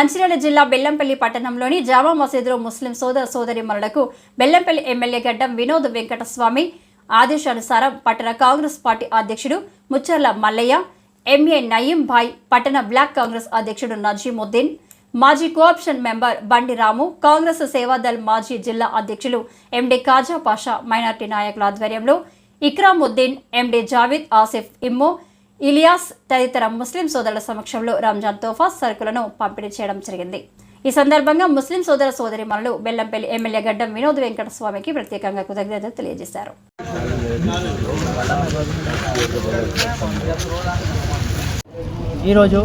మంచిర్యాల జిల్లా బెల్లంపల్లి పట్టణంలోని జామా మసీదులో ముస్లిం సోదర సోదరిమణులకు బెల్లంపల్లి ఎమ్మెల్యే గడ్డం వినోద్ వెంకటస్వామి ఆదేశానుసారం పట్టణ కాంగ్రెస్ పార్టీ అధ్యక్షుడు ముచ్చర్ల మల్లయ్య ఎంఏ నయీం భాయ్ పట్టణ బ్లాక్ కాంగ్రెస్ అధ్యక్షుడు నజీముద్దీన్ మాజీ కోఆప్షన్ మెంబర్ బండి రాము కాంగ్రెస్ సేవాదల్ మాజీ జిల్లా అధ్యక్షులు ఎండి కాజా పాషా మైనార్టీ నాయకుల ఆధ్వర్యంలో ఇక్రాముద్దీన్ ఎండి జావీద్ ఆసిఫ్ ఇమ్మో ఇలియాస్ తదితర ముస్లిం సోదరుల సమక్షంలో రంజాన్ తోఫా సరుకులను పంపిణీ చేయడం జరిగింది. ఈ సందర్భంగా ముస్లిం సోదర సోదరి మనులు బెల్లంపల్లి ఎమ్మెల్యే గడ్డం వినోద్ వెంకటస్వామికి ప్రత్యేకంగా కృతజ్ఞతలు తెలియజేశారు. ఈరోజు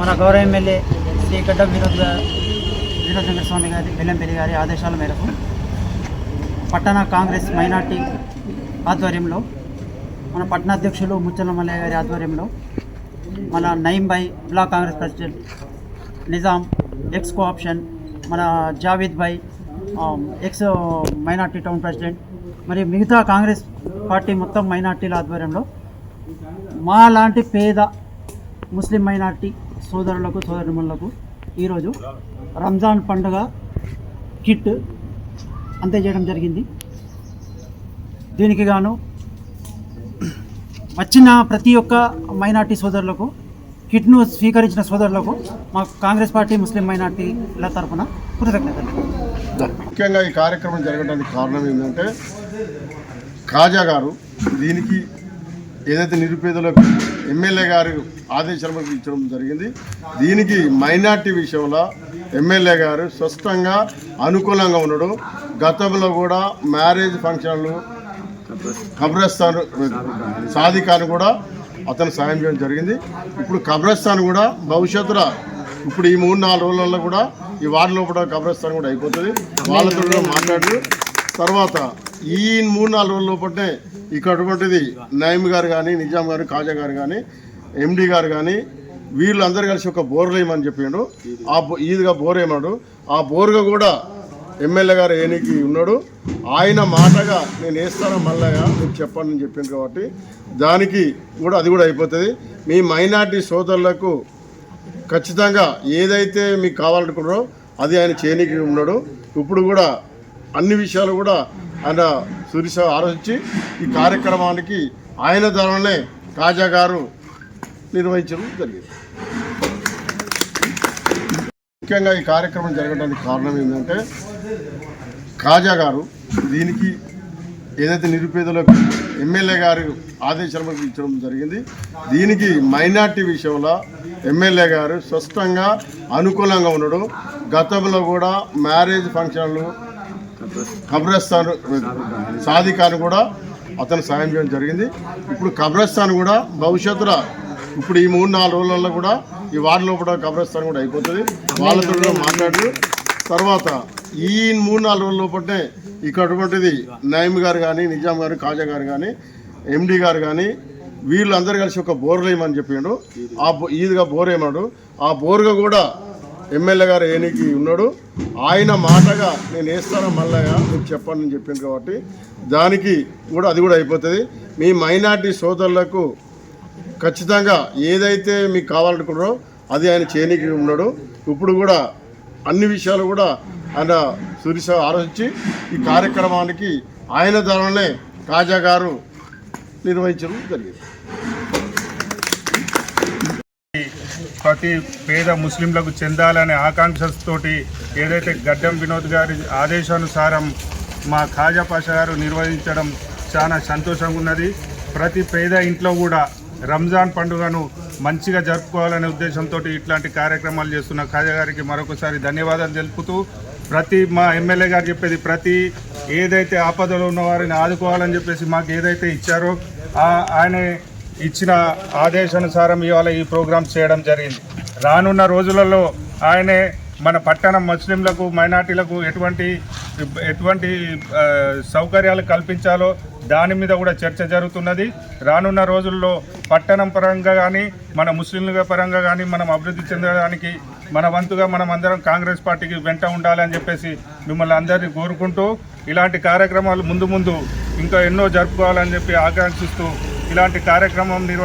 మన గౌరవ ఎమ్మెల్యే శ్రీ గడ్డం వినోద్ వినోద్ వెంకటస్వామి గారి బెల్లంపల్లి గారి ఆదేశాల మేరకు పట్టణ కాంగ్రెస్ మైనార్టీ ఆధ్వర్యంలో మన పట్టణాధ్యక్షులు ముచ్చల మల్లయ్య గారి ఆధ్వర్యంలో మన Nayeem bhai block Congress president Nizam ex co-option మన Javed bhai ex minority town president మరి మిగతా కాంగ్రెస్ పార్టీ మొత్తం మైనార్టీల ఆధ్వర్యంలో మా లాంటి పేద ముస్లిం మైనార్టీ సోదరులకు సోదరులకు ఈరోజు రంజాన్ పండుగ కిట్ అందజేయడం జరిగింది. దీనికి గాను వచ్చిన ప్రతి ఒక్క మైనార్టీ సోదరులకు కిట్ను స్వీకరించిన సోదరులకు మా కాంగ్రెస్ పార్టీ ముస్లిం మైనార్టీల తరఫున కృతజ్ఞతలు. ముఖ్యంగా ఈ కార్యక్రమం జరగడానికి కారణం ఏంటంటే కాజా గారు దీనికి ఏదైతే నిరుపేదలకు ఎమ్మెల్యే గారు ఆదేశాల మేరకు ఇచ్చడం జరిగింది దీనికి మైనార్టీ విషయంలో ఎమ్మెల్యే గారు స్పష్టంగా అనుకూలంగా ఉన్నాడు. గతంలో కూడా మ్యారేజ్ ఫంక్షన్లు కబ్రస్థాన్ సాధికారు కూడా అతను సాయం చేయడం జరిగింది. ఇప్పుడు కబ్రస్థాన్ కూడా భవిష్యత్తులో ఇప్పుడు ఈ మూడు నాలుగు రోజులలో కూడా ఈ వార్డులో కూడా కబ్రస్థాన్ కూడా అయిపోతుంది. వాళ్ళతో కూడా మాట్లాడి తర్వాత ఈ మూడు నాలుగు రోజుల లోపలనే ఇక్కడ నయీం గారు కానీ నిజాం గారు కాజా గారు కానీ ఎండి గారు కానీ వీళ్ళందరూ కలిసి ఒక బోర్లు వేయమని చెప్పిండు ఆ బో- ఈదిగా బోర్ వేయమన్నాడు. ఆ బోర్గా కూడా ఎమ్మెల్యే గారు ఏనికి ఉన్నాడు? ఆయన మాటగా నేను వేస్తాను మల్లయ్య? మీకు చెప్పండి అని చెప్పింది కాబట్టి. దానికి కూడా అది కూడా అయిపోతుంది. మీ మైనార్టీ సోదరులకు ఖచ్చితంగా ఏదైతే మీకు కావాలనుకున్నారో అది ఆయన చేయనికి ఉన్నాడు. ఇప్పుడు కూడా అన్ని విషయాలు కూడా ఆయన సురిస ఆలోచించి ఈ కార్యక్రమానికి ఆయన ద్వారానే కాజా గారు నిర్వహించడం జరిగింది. ముఖ్యంగా ఈ కార్యక్రమం జరగడానికి కారణం ఏంటంటే కాజా గారు దీనికి ఏదైతే నిరుపేదలకు ఎమ్మెల్యే గారు ఆదేశాల ఇచ్చడం జరిగింది దీనికి మైనార్టీ విషయంలో ఎమ్మెల్యే గారు స్పష్టంగా అనుకూలంగా ఉండడం గతంలో కూడా మ్యారేజ్ ఫంక్షన్లు కబ్రస్థాన్ సాధికాను కూడా అతను సాయం చేయడం జరిగింది. ఇప్పుడు కబ్రస్థాన్ కూడా భవిష్యత్తులో ఇప్పుడు ఈ మూడు నాలుగు రోజులలో కూడా ఈ వార్డులో కూడా కబ్రస్థాన్ కూడా అయిపోతుంది. వాళ్ళతో కూడా తర్వాత ఈ మూడు నాలుగు రోజుల లోపలనే ఇక్కడ అటువంటిది నయీం గారు కానీ నిజాం గారు కాజా గారు కానీ ఎండి గారు కానీ వీళ్ళందరూ కలిసి ఒక బోర్ వేయమని చెప్పిండు ఆ బో- ఈదిగా బోర్ వేయమన్నాడు ఆ బోర్గా కూడా ఎమ్మెల్యే గారు ఏనికి ఉన్నాడు. ఆయన మాటగా నేను వేస్తాను మల్లయ్య మీకు చెప్పండి అని చెప్పింది కాబట్టి దానికి కూడా అది కూడా అయిపోతుంది. మీ మైనార్టీ సోదరులకు ఖచ్చితంగా ఏదైతే మీకు కావాలనుకున్నారో అది ఆయన చేయనికి ఉన్నాడు. ఇప్పుడు కూడా అన్ని విషయాలు కూడా ఆయన సురిస ఆలోచించి ఈ కార్యక్రమానికి ఆయన ద్వారానే కాజా గారు నిర్వహించడం జరిగింది. ప్రతి పేద ముస్లింలకు చెందాలనే ఆకాంక్షతోటి ఏదైతే గడ్డం వినోద్ గారి ఆదేశానుసారం మా ఖాజా పాషా గారు నిర్వహించడం చాలా సంతోషంగా ఉన్నది. ప్రతి పేద ఇంట్లో కూడా రంజాన్ పండుగను మంచిగా జరుపుకోవాలనే ఉద్దేశంతో ఇట్లాంటి కార్యక్రమాలు చేస్తున్న ఖాజా గారికి మరొకసారి ధన్యవాదాలు తెలుపుతూ ప్రతి మా ఎమ్మెల్యే గారు చెప్పేది ప్రతి ఏదైతే ఆపదలో ఉన్న వారిని ఆదుకోవాలని చెప్పేసి మాకు ఏదైతే ఇచ్చారో ఆయన ఇచ్చిన ఆదేశానుసారం ఇవాళ ఈ ప్రోగ్రామ్ చేయడం జరిగింది. రానున్న రోజులలో ఆయనే మన పట్టణ ముస్లింలకు మైనార్టీలకు ఎటువంటి ఎటువంటి సౌకర్యాలు కల్పించాలో దాని మీద కూడా చర్చ జరుగుతున్నది. రానున్న రోజుల్లో పట్టణం పరంగా కానీ మన ముస్లింల పరంగా కానీ మనం అభివృద్ధి చెందడానికి మన వంతుగా మనం అందరం కాంగ్రెస్ పార్టీకి వెంట ఉండాలని చెప్పేసి మిమ్మల్ని అందరినీ కోరుకుంటూ ఇలాంటి కార్యక్రమాలు ముందు ముందు ఇంకా ఎన్నో జరుపుకోవాలని చెప్పి ఆకాంక్షిస్తూ ఇలాంటి కార్యక్రమం నిర్వ